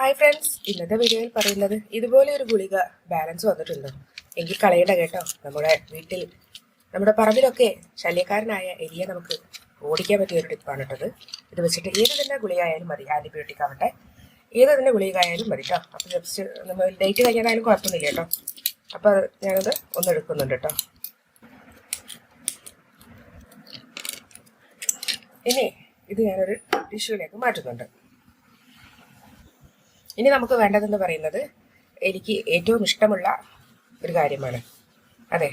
Hi friends ഇന്നത്തെ വീഡിയോയിൽ പറയുന്നത് ഇതുപോലെ ഒരു ഗുളിക ബാലൻസ് വന്നിട്ടുണ്ടോ. എങ്കിൽ കളയണ്ട കേട്ടോ. നമ്മുടെ വീട്ടിൽ നമ്മുടെ പറമ്പിലൊക്കെ ശല്യക്കാരനായ എലിയെ നമുക്ക് ഓടിക്കാൻ പറ്റിയ ഒരു ടിപ്പാണ് കേട്ടത്. ഇത് വെച്ചിട്ട് ഏത് തന്നെ ഗുളികയായാലും മതി. ആന്റിബയോട്ടിക് ആവട്ടെ. ഏത് തന്നെ ഗുളിക ആയാലും മതി കേട്ടോ. അപ്പോൾ ജസ്റ്റ് നമ്മൾ ഡേറ്റ് കഴിഞ്ഞാലും കുഴപ്പമൊന്നുമില്ല കേട്ടോ. അപ്പോൾ ഞാനത് ഒന്ന് എടുക്കുന്നുണ്ട് കേട്ടോ. ഇനി ഇത് ഞാനൊരു ടിഷ്യൂലേക്ക് മാറ്റുന്നുണ്ട്. ഇനി നമുക്ക് വേണ്ടതെന്ന് പറയുന്നത് എനിക്ക് ഏറ്റവും ഇഷ്ടമുള്ള ഒരു കാര്യമാണ്. അതെ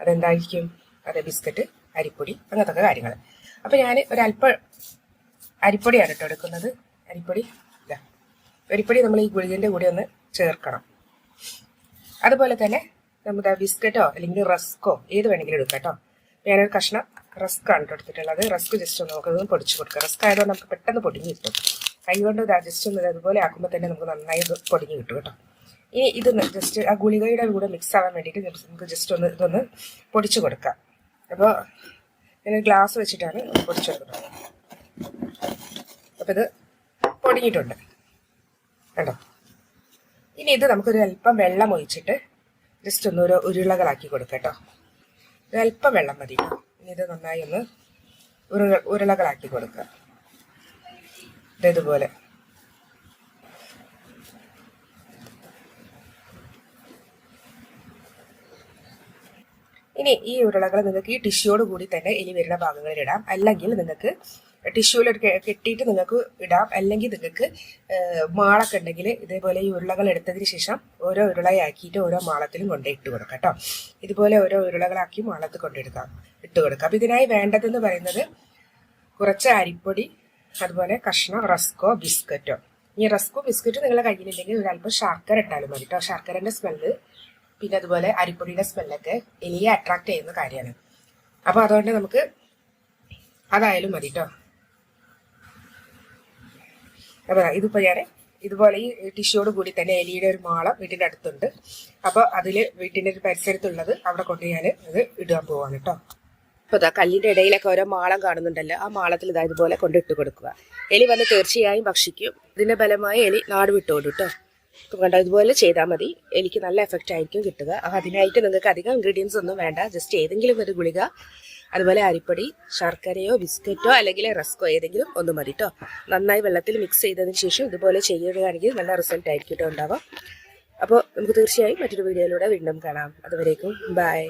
അതെന്തായിരിക്കും? അതെ ബിസ്ക്കറ്റ് അരിപ്പൊടി അങ്ങനത്തെ കാര്യങ്ങൾ. അപ്പോൾ ഞാൻ ഒരല്പ അരിപ്പൊടിയാണ് കേട്ടോ എടുക്കുന്നത്. അരിപ്പൊടി ഇതാ. അരിപ്പൊടി നമ്മൾ ഈ ഗുളികന്റെ കൂടെ ഒന്ന് ചേർക്കണം. അതുപോലെ തന്നെ നമ്മുടെ ബിസ്ക്കറ്റോ അല്ലെങ്കിൽ റസ്ക്കോ ഏത് വേണമെങ്കിലും എടുക്കാം കേട്ടോ. ഞാനൊരു കഷ്ണം റസ്ക് ആണ് എടുത്തിട്ടുള്ളത്. റസ്ക് ജസ്റ്റ് ഒന്ന് പൊടിച്ച് കൊടുക്കുക റസ്ക് ആയതുകൊണ്ട് നമുക്ക് പെട്ടെന്ന് പൊടിഞ്ഞ് കിട്ടും. കൈ കൊണ്ട് ഇത് അഡ്ജസ്റ്റ് ഒന്ന് അതുപോലെ ആക്കുമ്പോൾ തന്നെ നമുക്ക് നന്നായി പൊടിഞ്ഞ് കിട്ടും കേട്ടോ. ഇനി ഇതൊന്ന് ജസ്റ്റ് ആ ഗുളികയുടെ കൂടെ മിക്സ് ആവാൻ വേണ്ടിയിട്ട് നമുക്ക് ജസ്റ്റ് ഒന്ന് ഇതൊന്ന് പൊടിച്ചു കൊടുക്കാം. അപ്പോൾ ഞാൻ ഗ്ലാസ് വെച്ചിട്ടാണ് പൊടിച്ചു കൊടുക്കുന്നത്. അപ്പോൾ ഇത് പൊടിഞ്ഞിട്ടുണ്ട്. കേട്ടോ ഇനി ഇത് നമുക്കൊരു അല്പം വെള്ളം ഒഴിച്ചിട്ട് ജസ്റ്റ് ഒന്ന് ഒരു ഉരുളകളാക്കി കൊടുക്കാം കേട്ടോ. അല്പം വെള്ളം മതി. ഇനി ഇത് നന്നായി ഒന്ന് ഉരുള ഉരുളകളാക്കി കൊടുക്കുക ദേ ഇതുപോലെ. ഇനി ഈ ഉരുളകൾ നിങ്ങൾക്ക് ഈ ടിഷ്യൂയോട് കൂടി തന്നെ ഇനി വരുന്ന ഭാഗങ്ങളിൽ ഇടാം. അല്ലെങ്കിൽ നിങ്ങൾക്ക് ടിഷ്യൂവിൽ കെട്ടിയിട്ട് നിങ്ങൾക്ക് ഇടാം. അല്ലെങ്കിൽ നിങ്ങൾക്ക് മാളൊക്കെ ഉണ്ടെങ്കിൽ ഇതേപോലെ ഈ ഉരുളകൾ എടുത്തതിന് ശേഷം ഓരോ ഉരുളയാക്കിയിട്ട് ഓരോ മാളത്തിലും കൊണ്ട് ഇട്ട് കൊടുക്കാം കേട്ടോ. ഇതുപോലെ ഓരോ ഉരുളകളാക്കി മാളത്ത് കൊണ്ടെടുക്കാം ഇട്ട് കൊടുക്കാം. അപ്പം ഇതിനായി വേണ്ടതെന്ന് പറയുന്നത് കുറച്ച് അരിപ്പൊടി അതുപോലെ കഷ്ണം റസ്കോ ബിസ്ക്കറ്റോ. ഈ റസ്കോ ബിസ്ക്കറ്റ് നിങ്ങളുടെ കയ്യിലില്ലെങ്കിൽ ഒരല്പം ശർക്കര ഇട്ടാലും മതി കേട്ടോ ശർക്കരന്റെ സ്മെല്ല് പിന്നെ അതുപോലെ അരിപ്പൊടിയുടെ സ്മെല്ലൊക്കെ എലിയെ അട്രാക്ട് ചെയ്യുന്ന കാര്യമാണ്. അപ്പോൾ അതുകൊണ്ട് നമുക്ക് അതായാലും മതി കേട്ടോ അപ്പോൾ ഇതിപ്പോൾ ഞാൻ ഇതുപോലെ ഈ ടിഷ്യൂയോട് കൂടി തന്നെ എലിയുടെ ഒരു മാളം വീട്ടിന്റെ അടുത്തുണ്ട്. അപ്പോൾ അതിൽ വീട്ടിന്റെ ഒരു പരിസരത്തുള്ളത് അവിടെ കൊണ്ട് ഞാൻ ഇത് ഇടാൻ പോവാണ് കേട്ടോ അപ്പോൾ ഇതാ കല്ലിന്റെ ഇടയിലൊക്കെ ഓരോ മാളം കാണുന്നുണ്ടല്ലോ. ആ മാളത്തിൽ ഇതാ ഇതുപോലെ കൊണ്ടിട്ട് കൊടുക്കുക. എലി വന്ന് തീർച്ചയായും ഭക്ഷിക്കും. ഇതിന്റെ ഫലമായി എലി നാട് വിട്ടോടും കേട്ടോ കണ്ടോ ഇതുപോലെ ചെയ്താൽ മതി. എനിക്ക് നല്ല എഫക്റ്റ് ആയിരിക്കും കിട്ടുക. അപ്പം അതിനായിട്ട് നിങ്ങൾക്ക് അധികം ഇൻഗ്രീഡിയൻസ് ഒന്നും വേണ്ട. ജസ്റ്റ് ഏതെങ്കിലും ഒരു ഗുളിക അതുപോലെ അരിപ്പൊടി ശർക്കരയോ ബിസ്ക്കറ്റോ അല്ലെങ്കിൽ റസ്കോ ഏതെങ്കിലും ഒന്ന് മതി കേട്ടോ നന്നായി വെള്ളത്തിൽ മിക്സ് ചെയ്തതിന് ശേഷം ഇതുപോലെ ചെയ്യുകയാണെങ്കിൽ നല്ല റിസൾട്ട് ആയിരിക്കും കേട്ടോ ഉണ്ടാവാം അപ്പോൾ നമുക്ക് തീർച്ചയായും മറ്റൊരു വീഡിയോയിലൂടെ വീണ്ടും കാണാം. അതുവരേക്കും ബൈ